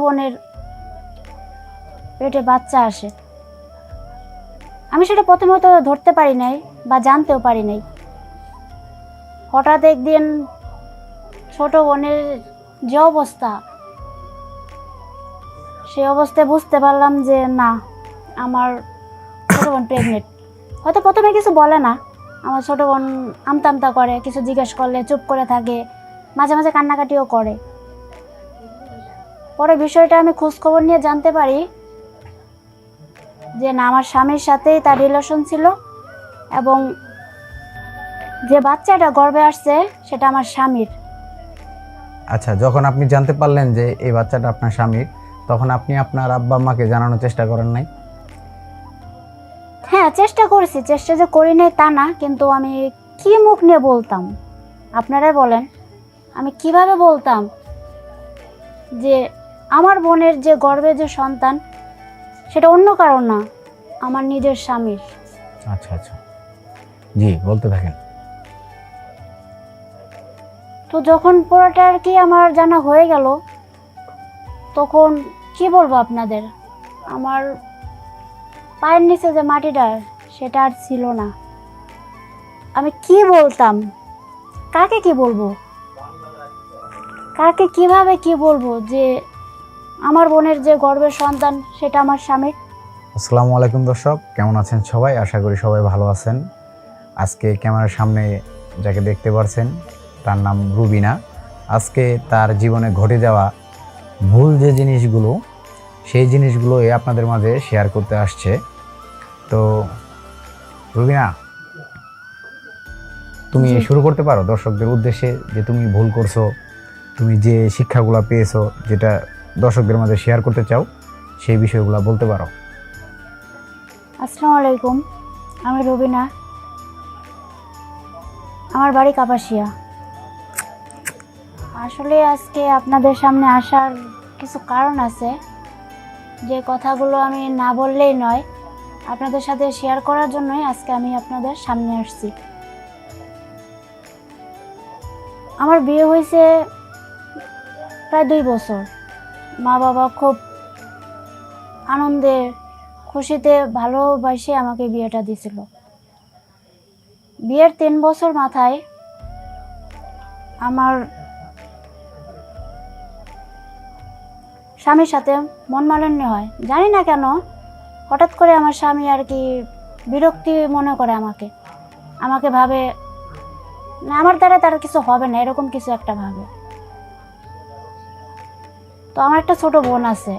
বোনের পেটে বাচ্চা আসে। আমি সেটা প্রথমত ধরতে পারি নাই বা জানতেও পারি নাই। হঠাৎ একদিন ছোট বোনের যে অবস্থা, সেই অবস্থায় বুঝতে পারলাম যে না, আমার ছোট বোন প্রেগনেন্ট হয়তো প্রথমে কিছু বলে না, আমার ছোট বোন আমতা আমতা করে, কিছু জিজ্ঞেস করলে, চুপ করে থাকে, মাঝে মাঝে কান্নাকাটিও করে। পরে বিষয়টা আমি খোঁজখবর নিয়ে জানতে পারি যে না আমার স্বামীর সাথেই তার রিলেশন ছিল এবং যে বাচ্চাটা গর্বে আসছে সেটা আমার স্বামীর। আচ্ছা যখন আপনি জানতে পারলেন যে এই বাচ্চাটা আপনার স্বামীর তখন আপনি আপনার আব্বা আম্মাকে জানানোর চেষ্টা করেন নাই? হ্যাঁ চেষ্টা করেছি। চেষ্টা যে করি নাই তা না কিন্তু আমি কি মুখ নিয়ে বলতাম? আপনারাই বলেন। আমি কীভাবে বলতাম যে আমার বোনের যে গর্ভে যে সন্তান সেটা অন্য কারণ না আমার নিজের স্বামীর। আচ্ছা আচ্ছা। জি বলতে থাকেন। তো যখন পুরোটা আর কি আমার জানা হয়ে গেল তখন কি বলব আপনাদের? আমার পায়ের নিচে যে মাটিটা সেটা আর ছিল না। আমি কি বলতাম? কাকে কি বলব? কাকে কীভাবে কি বলব যে আমার বোনের যে গর্বের সন্তান সেটা আমার স্বামীর আসসালামু আলাইকুম দর্শক কেমন আছেন সবাই? আশা করি সবাই ভালো আছেন। আজকে ক্যামেরার সামনে যাকে দেখতে পারছেন তার নাম রুবিনা। আজকে তার জীবনে ঘটে যাওয়া ভুল যে জিনিসগুলো সেই জিনিসগুলোই আপনাদের মাঝে শেয়ার করতে আসছে। তো রুবিনা তুমি শুরু করতে পারো দর্শকদের উদ্দেশ্যে যে তুমি ভুল করছ তুমি যে শিক্ষাগুলো পেয়েছ যেটা দর্শকদের মাঝে শেয়ার করতে চাও, সেই বিষয়গুলো বলতে পারো। আসসালামু আলাইকুম, আমি রবিনা। আমার বাড়ি কাপাসিয়া। আসলে আজকে আপনাদের সামনে আসার কিছু কারণ আছে। যে কথাগুলো আমি না বললেই নয়, আপনাদের সাথে শেয়ার করার জন্যই আজকে আমি আপনাদের সামনে আসছি। আমার বিয়ে হয়েছে প্রায় দুই বছর। মা বাবা খুব আনন্দে, খুশিতে, ভালোবাসে আমাকে বিয়েটা দিছিল। বিয়ের তিন বছর মাথায় আমার স্বামীর সাথে মন মালিন্য হয়। জানি না কেন, হঠাৎ করে আমার স্বামী আর কি বিরক্তি মনে করে আমাকে। আমাকে ভাবে আমার দ্বারা তার কিছু হবে না, এরকম কিছু একটা ভাবে। তো আমার একটা ছোট বোন আছে।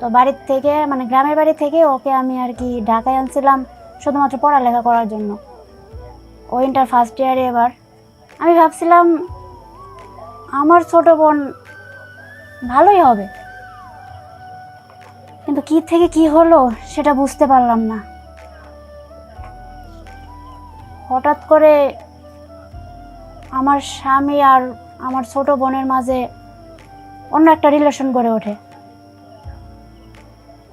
তো বাড়ির থেকে মানে গ্রামের বাড়ি থেকে ওকে আমি আর কি ঢাকায় আনছিলাম শুধুমাত্র পড়ালেখা করার জন্য। ও ইন্টার ফার্স্ট ইয়ারে এবার। আমি ভাবছিলাম, আমার ছোট বোন ভালোই হবে। কিন্তু কি থেকে কি হলো সেটা বুঝতে পারলাম না। হঠাৎ করে আমার স্বামী আর আমার ছোট বোনের মাঝে অন্য একটা রিলেশন গড়ে ওঠে।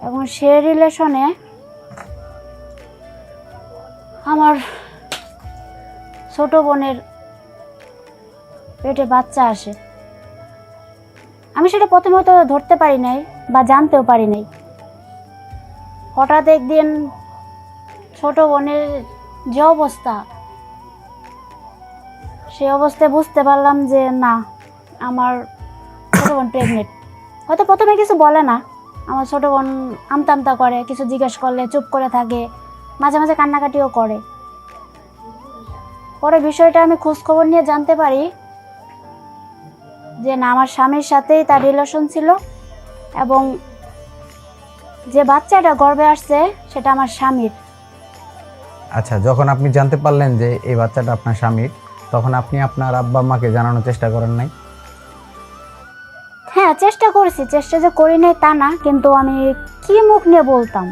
এবং সে রিলেশনে আমার ছোট বোনের পেটে বাচ্চা আসে। আমি সেটা প্রথমত ধরতে পারি নাই বা জানতেও পারি নাই। হঠাৎ একদিন ছোট বোনের যে অবস্থা সেই অবস্থায় বুঝতে পারলাম যে না, আমার ছোট বোন প্রেগনেন্ট হয়তো প্রথমে কিছু বলে না, আমার ছোট বোন আমতা আমতা করে, কিছু জিজ্ঞেস করলে, চুপ করে থাকে, মাঝে মাঝে কান্নাকাটিও করে। পরে বিষয়টা আমি খোঁজখবর নিয়ে জানতে পারি যে না, আমার স্বামীর সাথেই তার রিলেশন ছিল এবং যে বাচ্চাটা গর্বে আসছে, সেটা আমার স্বামীর। আচ্ছা যখন আপনি জানতে পারলেন যে এই বাচ্চাটা আপনার স্বামীর তখন আপনি আপনার আব্বা আম্মাকে জানানোর চেষ্টা করেন নাই? হ্যাঁ চেষ্টা করেছি। চেষ্টা যে করি নাই তা না কিন্তু আমি কি মুখ নিয়ে বলতাম?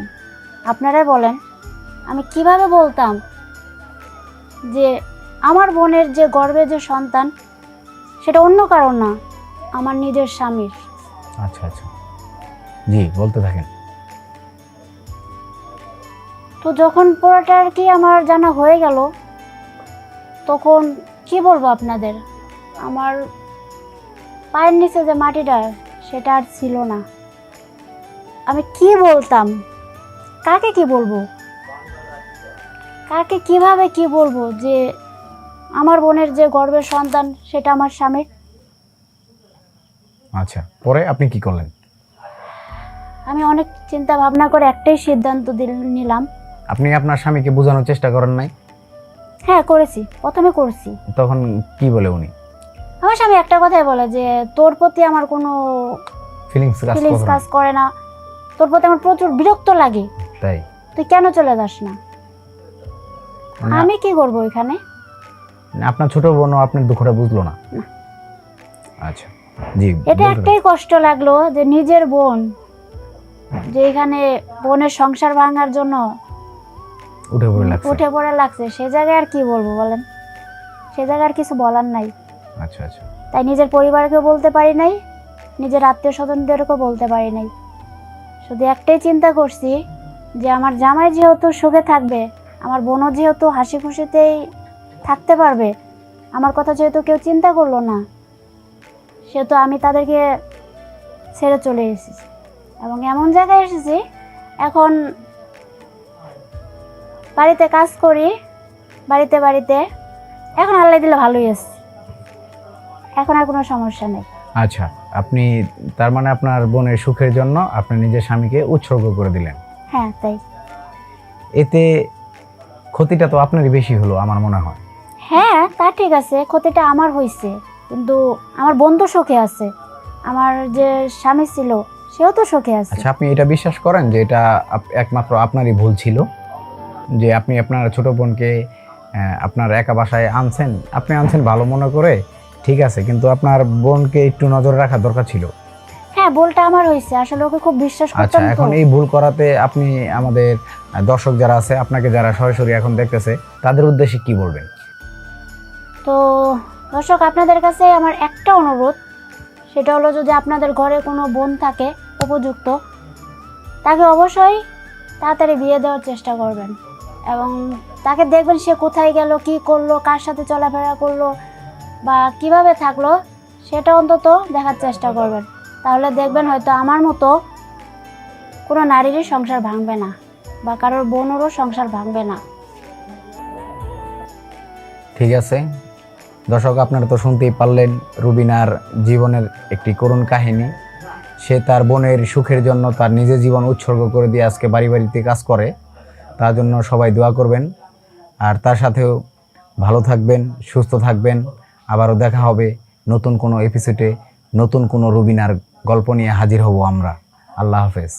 আপনারাই বলেন আমি কীভাবে বলতাম যে আমার বোনের যে গর্ভে যে সন্তান সেটা অন্য কারণ না আমার নিজের স্বামীর। আচ্ছা আচ্ছা। জি বলতে থাকেন। তো যখন পুরোটা আর কি আমার জানা হয়ে গেল তখন কি বলব আপনাদের? আমার পায়ের নিচে যে মাটিটা সেটা আর ছিল না। আমি কি বলতাম? কাকে কি বলব? কাকে কীভাবে কি বলব যে আমার বোনের যে গর্বের সন্তান সেটা আমার স্বামীর? আচ্ছা পরে আপনি কি করলেন? আমি অনেক চিন্তা ভাবনা করে একটাই সিদ্ধান্ত নিলাম। আপনি আপনার স্বামীকে বোঝানোর চেষ্টা করেন নাই? হ্যাঁ করেছি। প্রথমে করছি। তখন কি বলে উনি? আমার স্বামী একটা কথাই বলে যে তোর প্রতি আমার কোনো ফিলিংস ফিলিংস কাজ করে না। তোর প্রতি আমার প্রচুর বিরক্ত লাগে। তাই? তুই কেন চলে যাস না? আমি কি করব এখানে? আপনার ছোট বোনও আপনার দুঃখটা বুঝলো না। আচ্ছা। জি এটা একটাই কষ্ট লাগল যে নিজের বোন যে এখানে বোনের সংসার ভাঙার জন্য। উঠে পড়ে লাগছে। উঠে পড়ে লাগছে। সে জায়গায় আর কি বলব বলেন? সে জায়গায় আর কিছু বলার নাই। আচ্ছা আচ্ছা। তাই নিজের পরিবারকেও বলতে পারি নাই নিজের আত্মীয় স্বজনদেরকেও বলতে পারি নাই। শুধু একটাই চিন্তা করছি যে আমার জামাই যেহেতু সুখে থাকবে আমার বোনও যেহেতু হাসি খুশিতেই থাকতে পারবে আমার কথা যেহেতু কেউ চিন্তা করল না সেহেতু আমি তাদেরকে ছেড়ে চলে এসেছি। এবং এমন জায়গায় এসেছি এখন বাড়িতে কাজ করি বাড়িতে বাড়িতে। এখন আল্লাহ দিলে ভালোই আছে। এখন আর কোনো সমস্যা নেই। আচ্ছা আপনি তার মানে আপনার বোনের সুখের জন্য আপনি নিজের স্বামীকে উৎসর্গ করে দিলেন। হ্যাঁ তাই। এতে ক্ষতিটা তো আপনারই বেশি হলো আমার মনে হয়। হ্যাঁ তা ঠিক আছে ক্ষতিটা আমার হয়েছে কিন্তু আমার বন্ধু সুখে আছে। আমার যে স্বামী ছিল সেও তো সুখে আছে। আচ্ছা আপনি এটা বিশ্বাস করেন যে এটা একমাত্র আপনারই ভুল ছিল? যে আপনি আপনার ছোট বোনকে আপনার একা বাসায় আনছেন আপনি আনছেন ভালো মনে করে ঠিক আছে কিন্তু আপনার বোনকে একটু নজর রাখা দরকার ছিল। হ্যাঁ ভুলটা আমার হয়েছে আসলে ওকে খুব বিশ্বাস আচ্ছা করতাম তো। এখন এই ভুল করাতে আপনি আমাদের দর্শক যারা আছে আপনাকে যারা সরাসরি এখন দেখতেছে তাদের উদ্দেশ্যে কি বলবেন? তো দর্শক আপনাদের কাছে আমার একটা অনুরোধ সেটা হলো যদি আপনাদের ঘরে কোনো বোন থাকে উপযুক্ত তাকে অবশ্যই তাড়াতাড়ি বিয়ে দেওয়ার চেষ্টা করবেন। এবং তাকে দেখবেন সে কোথায় গেল, কি করল, কার সাথে চলাফেরা করল বা কীভাবে থাকল, সেটা অন্তত দেখার চেষ্টা করবেন। তাহলে দেখবেন হয়তো আমার মতো কোনো নারীরই সংসার ভাঙবে না বা কারোর বোনেরও সংসার ভাঙবে না। ঠিক আছে। দর্শক, আপনারা তো শুনতেই পারলেন রুবিনার জীবনের একটি করুণ কাহিনী। সে তার বোনের সুখের জন্য তার নিজের জীবন উৎসর্গ করে দিয়ে আজকে বাড়ি বাড়িতে কাজ করে। তার জন্য সবাই দোয়া করবেন। আর তার সাথেও ভালো থাকবেন, সুস্থ থাকবেন। আবারও দেখা হবে নতুন কোনো এপিসোডে নতুন কোনো রুবিনার গল্প নিয়ে হাজির হব আমরা। আল্লাহ হাফেজ।